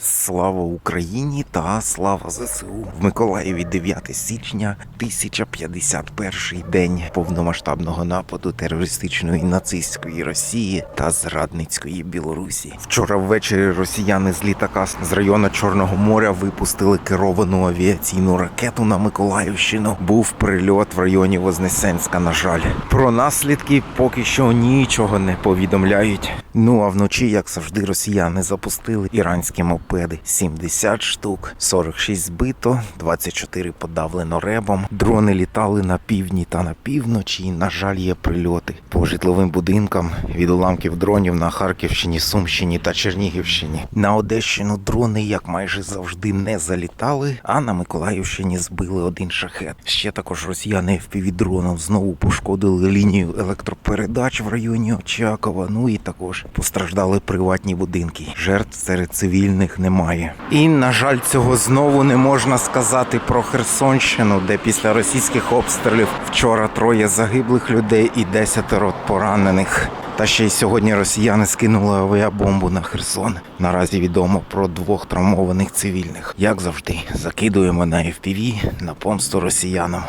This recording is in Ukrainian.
Peace. Слава Україні та слава ЗСУ в Миколаєві 9 січня 1051 день повномасштабного нападу терористичної нацистської Росії та зрадницької Білорусі. Вчора ввечері росіяни з літака з району Чорного моря випустили керовану авіаційну ракету на Миколаївщину. Був прильот в районі Вознесенська. На жаль, про наслідки поки що нічого не повідомляють. Ну а вночі, як завжди, росіяни запустили іранські мопеди. 70 штук, 46 збито, 24 подавлено ребом. Дрони літали на півдні та на півночі. На жаль, є прильоти по житловим будинкам від уламків дронів на Харківщині, Сумщині та Чернігівщині. На Одещину дрони, як майже завжди, не залітали. А на Миколаївщині збили один шахет. Ще також росіяни FPV-дроном знову пошкодили лінію електропередач в районі Очакова. Ну і також постраждали приватні будинки. Жертв серед цивільних немає. І на жаль, цього знову не можна сказати про Херсонщину, де після російських обстрілів вчора троє загиблих людей і десятеро поранених. Та ще й сьогодні росіяни скинули авіабомбу на Херсон. Наразі відомо про двох травмованих цивільних. Як завжди, закидуємо на FPV на помсту росіянам.